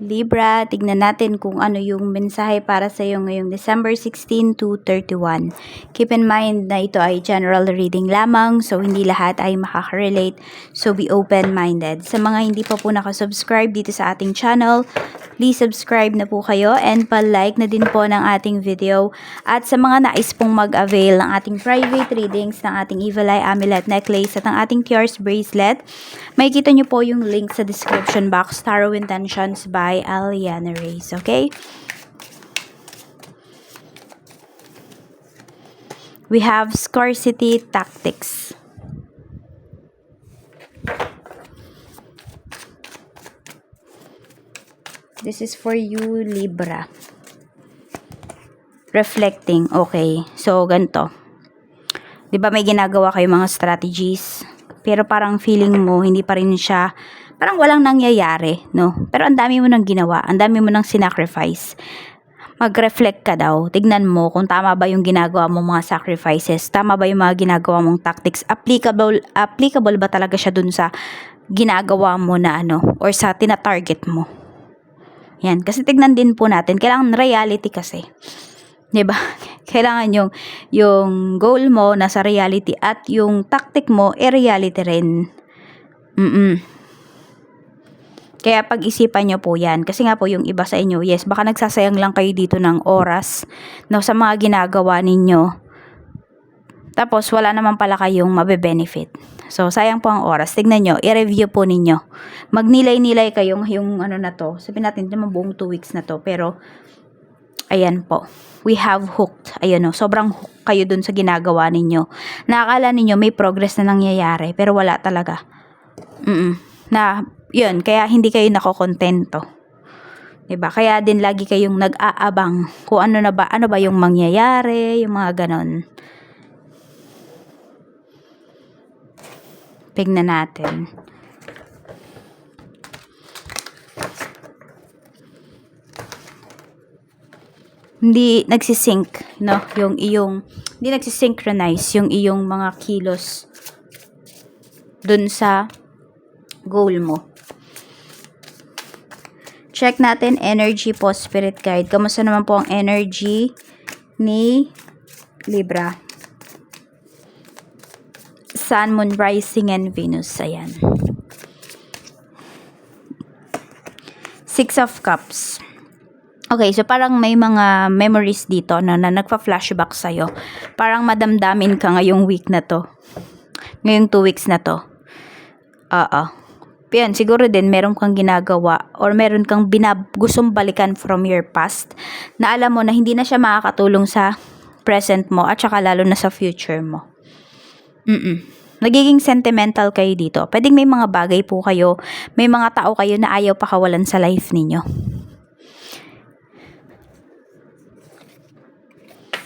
Libra, tignan natin kung ano yung mensahe para sa iyo ngayong December 16 to 31. Keep in mind na ito ay general reading lamang, so hindi lahat ay makaka-relate. So be open-minded. Sa mga hindi pa po nakasubscribe dito sa ating channel, please subscribe na po kayo and pa-like na din po ng ating video. At sa mga nais pong mag-avail ng ating private readings ng ating Evil Eye Amulet Necklace at ng ating Cures Bracelet, makikita nyo po yung link sa description box, Tarot Intentions by Aliana Reyes, okay? We have Scarcity Tactics. This is for you, Libra. Reflecting, okay. So, ganito. 'Di ba may ginagawa kayo mga strategies, pero parang feeling mo hindi pa rin siya parang walang nangyayari, no? Pero ang dami mo nang ginawa, ang dami mo nang sinacrifice. Mag-reflect ka daw. Tignan mo kung tama ba yung ginagawa mong mga sacrifices, tama ba yung mga ginagawa mong tactics, applicable applicable ba talaga siya dun sa ginagawa mo na ano or sa tina-target mo. Yan, kasi tignan din po natin, kailangan reality kasi. 'di ba? Kailangan yung yung goal mo nasa reality at yung tactic mo e reality rin. Mm. Kaya pag-isipan nyo po 'yan kasi nga po yung iba sa inyo, yes, baka nagsasayang lang kayo dito ng oras no sa mga ginagawa ninyo. Tapos wala naman pala kayong mabe-benefit. So sayang po ang oras. Tignan nyo, i-review po ninyo. Magnilay-nilay kayong yung ano na to. Sabihin natin, naman buong 2 weeks na to. Pero Ayan po. We have hooked. Ayan o. Sobrang hooked kayo dun sa ginagawa ninyo. Nakakala ninyo may progress na nangyayari. Pero wala talaga. Mm Na, yun. Kaya hindi kayo nakokontento. Diba? Kaya din lagi kayong nag-aabang kung ano na ba, ano ba yung mangyayari, yung mga ganon. Tignan natin. hindi nagsisync, no? Yung iyong, hindi nagsisynchronize yung iyong mga kilos dun sa goal mo. Check natin energy po, spirit guide. Kamusta naman po ang energy ni Libra? Sun, Moon, Rising, and Venus. Ayan. Six of Cups. Okay, so parang may mga memories dito no, na nagpa-flashback sa'yo. Parang madamdamin ka ngayong week na to. Ngayong two weeks na to. Oo. Yan, siguro din meron kang ginagawa or meron kang binab gustong balikan from your past na alam mo na hindi na siya makakatulong sa present mo at saka lalo na sa future mo. Mm-mm. Nagiging sentimental kayo dito. Pwedeng may mga bagay po kayo, may mga tao kayo na ayaw pakawalan sa life ninyo.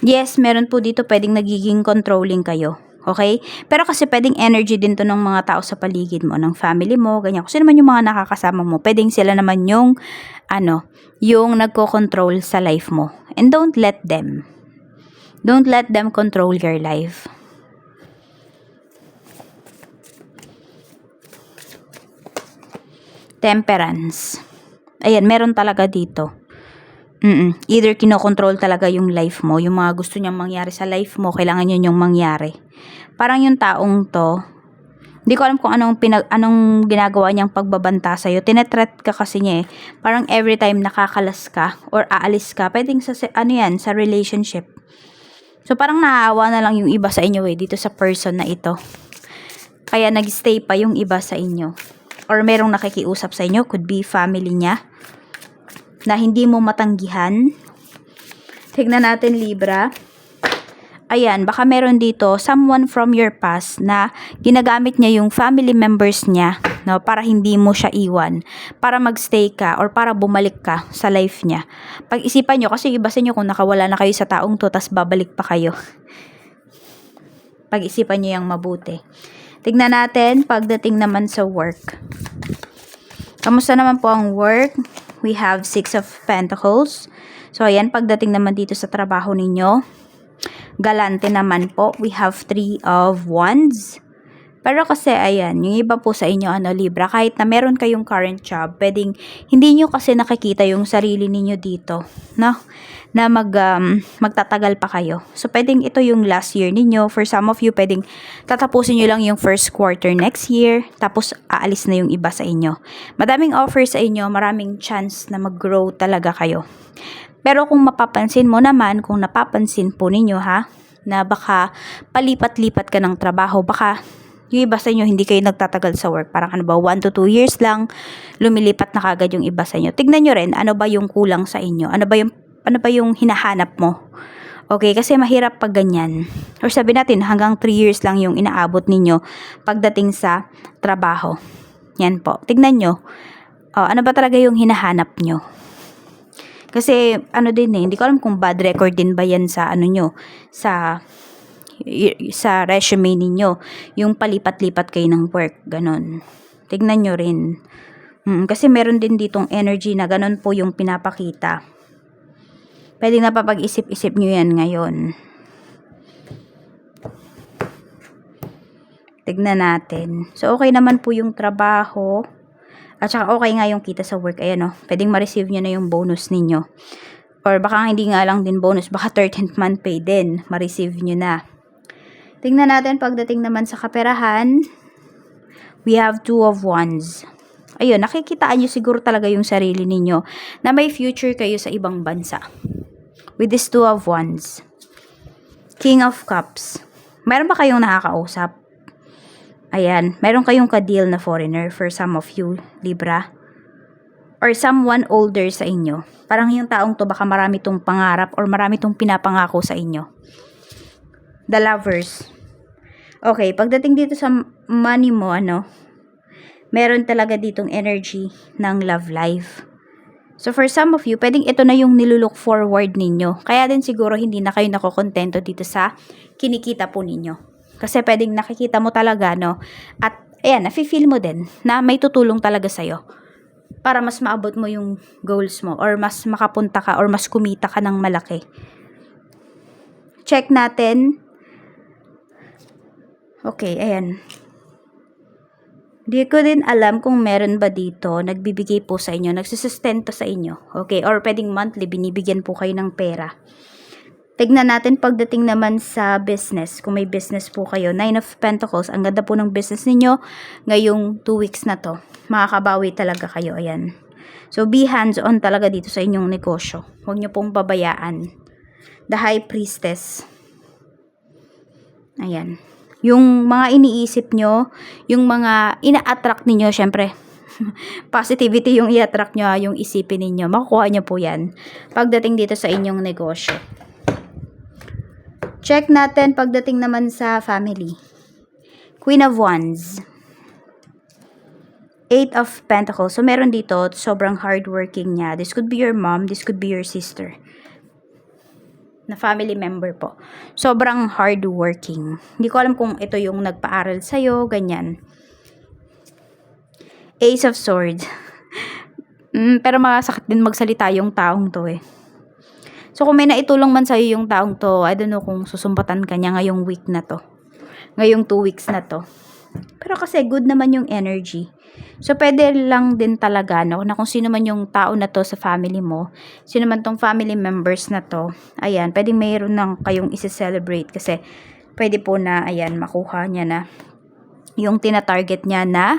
Yes, meron po dito pwedeng nagiging controlling kayo. Okay? Pero kasi pwedeng energy din to ng mga tao sa paligid mo, ng family mo, ganyan. Kasi naman yung mga nakakasama mo, pwedeng sila naman yung, ano, yung nagko-control sa life mo. And don't let them. Don't let them control your life. Temperance. Ayan, meron talaga dito. Mm Either kinokontrol talaga yung life mo, yung mga gusto niyang mangyari sa life mo, kailangan yun yung mangyari. Parang yung taong to, hindi ko alam kung anong, pinag, anong ginagawa niyang pagbabanta sa'yo. Tinetret ka kasi niya eh. Parang every time nakakalas ka or aalis ka, pwedeng sa, ano yan, sa relationship. So parang naaawa na lang yung iba sa inyo eh, dito sa person na ito. Kaya nagstay pa yung iba sa inyo. Or merong nakikiusap sa inyo, could be family niya na hindi mo matanggihan. Tignan natin Libra. Ayan, baka meron dito someone from your past na ginagamit niya yung family members niya no, para hindi mo siya iwan, para magstay ka or para bumalik ka sa life niya. Pag-isipan nyo, kasi iba sa inyo kung nakawala na kayo sa taong to, tas babalik pa kayo. Pag-isipan nyo yung mabuti. Tignan natin, pagdating naman sa work. Kamusta naman po ang work? We have Six of Pentacles. So, ayan, pagdating naman dito sa trabaho ninyo, galante naman po, we have Three of Wands. Pero kasi ayan, yung iba po sa inyo ano Libra, kahit na meron kayong current job, pwedeng hindi nyo kasi nakikita yung sarili ninyo dito, no? Na mag um, magtatagal pa kayo. So pwedeng ito yung last year ninyo. For some of you, pwedeng tatapusin nyo lang yung first quarter next year, tapos aalis na yung iba sa inyo. Madaming offer sa inyo, maraming chance na mag-grow talaga kayo. Pero kung mapapansin mo naman, kung napapansin po ninyo ha, na baka palipat-lipat ka ng trabaho, baka yung iba sa inyo hindi kayo nagtatagal sa work. Parang ano ba, 1 to 2 years lang, lumilipat na kagad yung iba sa inyo. Tignan nyo rin, ano ba yung kulang sa inyo? Ano ba yung, ano ba yung hinahanap mo? Okay, kasi mahirap pag ganyan. Or sabi natin, hanggang 3 years lang yung inaabot ninyo pagdating sa trabaho. Yan po. Tignan nyo, oh, ano ba talaga yung hinahanap nyo? Kasi ano din eh, hindi ko alam kung bad record din ba yan sa ano nyo, sa sa resume ninyo, yung palipat-lipat kayo ng work, ganon. Tignan nyo rin. Mm, kasi meron din ditong energy na ganon po yung pinapakita. Pwede na papag-isip-isip nyo yan ngayon. Tignan natin. So, okay naman po yung trabaho. At saka okay nga yung kita sa work. Ayan o, pwedeng ma-receive nyo na yung bonus ninyo. Or baka hindi nga lang din bonus, baka 13th month pay din, ma-receive nyo na. Tingnan natin pagdating naman sa kaperahan. We have two of wands. Ayun, nakikitaan nyo siguro talaga yung sarili ninyo na may future kayo sa ibang bansa. With this two of wands. King of Cups. Meron ba kayong nakakausap? Ayan, meron kayong ka-deal na foreigner for some of you, Libra. Or someone older sa inyo. Parang yung taong to baka marami tong pangarap or marami tong pinapangako sa inyo. The lovers. Okay, pagdating dito sa money mo, ano, meron talaga ditong energy ng love life. So for some of you, pwedeng ito na yung nilulook forward ninyo. Kaya din siguro hindi na kayo nakokontento dito sa kinikita po ninyo. Kasi pwedeng nakikita mo talaga, no? At, ayan, nafe-feel mo din na may tutulong talaga sa'yo para mas maabot mo yung goals mo or mas makapunta ka or mas kumita ka ng malaki. Check natin. Okay, ayan. Di ko din alam kung meron ba dito nagbibigay po sa inyo, nagsusustento sa inyo. Okay, or pwedeng monthly binibigyan po kayo ng pera. Tignan natin pagdating naman sa business. Kung may business po kayo, Nine of Pentacles, ang ganda po ng business ninyo ngayong 2 weeks na to. Makakabawi talaga kayo, ayan. So, be hands-on talaga dito sa inyong negosyo. Huwag nyo pong babayaan. The High Priestess. Ayan. Yung mga iniisip nyo, yung mga ina-attract ninyo, syempre, positivity yung i-attract nyo, yung isipin ninyo, makukuha nyo po yan pagdating dito sa inyong negosyo. Check natin pagdating naman sa family. Queen of Wands. Eight of Pentacles. So, meron dito, sobrang hardworking niya. This could be your mom, this could be your sister. Na family member po. Sobrang hardworking. Hindi ko alam kung ito yung nagpaaral sa'yo, ganyan. Ace of Swords. mm, pero masakit din magsalita yung taong to eh. So, kung may naitulong man sa'yo yung taong to, I don't know kung susumpatan ka niya ngayong week na to. Ngayong two weeks na to. Pero kasi good naman yung energy. So, pwede lang din talaga, no, na kung sino man yung tao na to sa family mo, sino man tong family members na to, ayan, pwede mayroon nang kayong isi-celebrate kasi pwede po na, ayan, makuha niya na yung tina-target niya na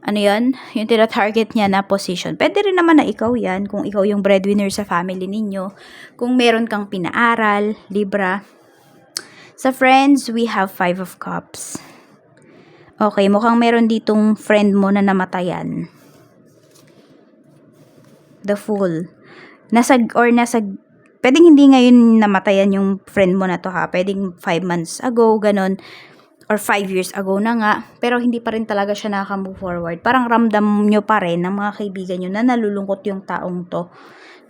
ano yon yung tina-target niya na position. Pwede rin naman na ikaw yan, kung ikaw yung breadwinner sa family ninyo. Kung meron kang pinaaral, Libra. Sa friends, we have five of cups. Okay, mukhang meron ditong friend mo na namatayan. The Fool. Nasa, or nasa, pwedeng hindi ngayon namatayan yung friend mo na to ha. Pwedeng five months ago, ganon or 5 years ago na nga, pero hindi pa rin talaga siya nakaka-move forward. Parang ramdam nyo pa rin ng mga kaibigan nyo na nalulungkot yung taong to.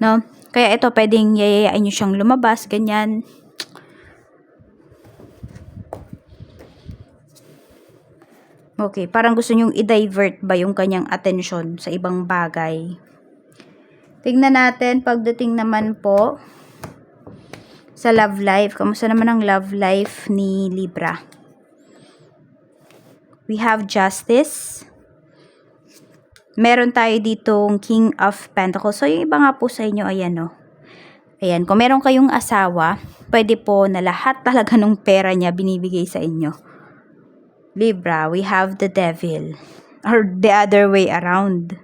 No? Kaya ito, pwedeng yayayain nyo siyang lumabas, ganyan. Okay, parang gusto nyong i-divert ba yung kanyang attention sa ibang bagay. Tignan natin, pagdating naman po sa love life. Kamusta naman ang love life ni Libra? We have Justice. Meron tayo ditong King of Pentacles. So, yung iba nga po sa inyo, ayan o. Ayan, kung meron kayong asawa, pwede po na lahat talaga ng pera niya binibigay sa inyo. Libra, we have the devil. Or the other way around.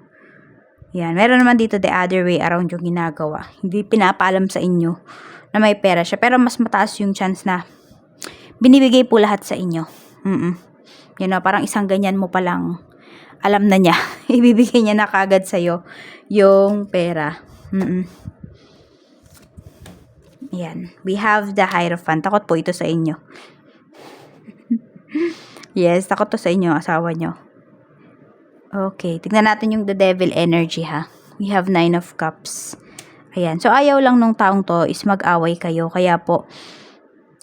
Yan, meron naman dito the other way around yung ginagawa. Hindi pinapaalam sa inyo na may pera siya. Pero mas mataas yung chance na binibigay po lahat sa inyo. Mm You know, parang isang ganyan mo palang alam na niya. Ibibigay niya na kagad sa'yo yung pera. Mm Yan. We have the Hierophant. Takot po ito sa inyo. yes, takot to sa inyo, asawa nyo. Okay, tignan natin yung the devil energy ha. We have nine of cups. Ayan, so ayaw lang nung taong to is mag-away kayo. Kaya po,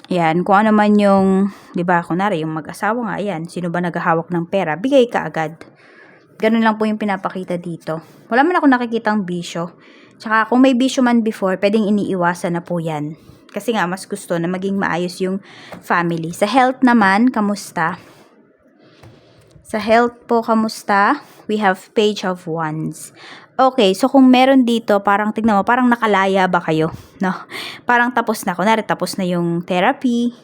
yan, kung ano man yung, di ba, kunwari, yung mag-asawa nga, ayan, sino ba naghahawak ng pera, bigay ka agad. Ganun lang po yung pinapakita dito. Wala man ako nakikitang bisyo. Tsaka kung may bisyo man before, pwedeng iniiwasan na po yan. Kasi nga, mas gusto na maging maayos yung family. Sa health naman, kamusta? Sa health po, kamusta? We have page of wands. Okay, so kung meron dito, parang tignan mo, parang nakalaya ba kayo? No? Parang tapos na. Kunwari, tapos na yung therapy,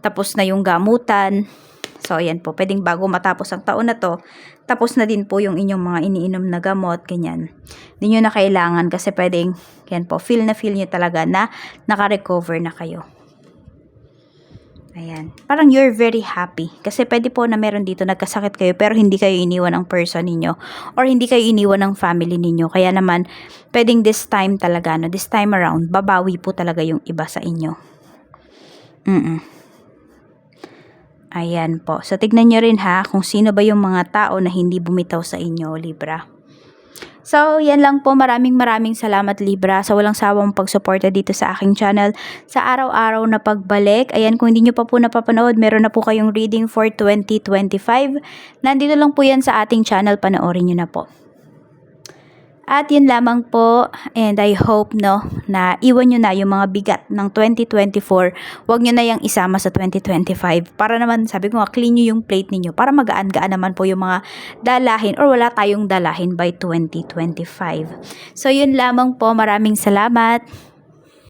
tapos na yung gamutan. So, ayan po, pwedeng bago matapos ang taon na to, tapos na din po yung inyong mga iniinom na gamot, ganyan. Hindi nyo na kailangan kasi pwedeng, yan po, feel na feel nyo talaga na naka-recover na kayo. Ayan. Parang you're very happy. Kasi pwede po na meron dito nagkasakit kayo pero hindi kayo iniwan ng person ninyo. Or hindi kayo iniwan ng family ninyo. Kaya naman, pwedeng this time talaga, no, this time around, babawi po talaga yung iba sa inyo. Mm Ayan po. So, tignan nyo rin ha kung sino ba yung mga tao na hindi bumitaw sa inyo, Libra. So, yan lang po. Maraming maraming salamat Libra sa walang sawang pagsuporta dito sa aking channel sa araw-araw na pagbalik. Ayan, kung hindi nyo pa po napapanood, meron na po kayong reading for 2025. Nandito lang po yan sa ating channel. Panoorin nyo na po. At yun lamang po, and I hope no, na iwan nyo na yung mga bigat ng 2024. Huwag nyo na yung isama sa 2025. Para naman, sabi ko nga, clean nyo yung plate ninyo. Para magaan-gaan naman po yung mga dalahin or wala tayong dalahin by 2025. So yun lamang po, maraming salamat.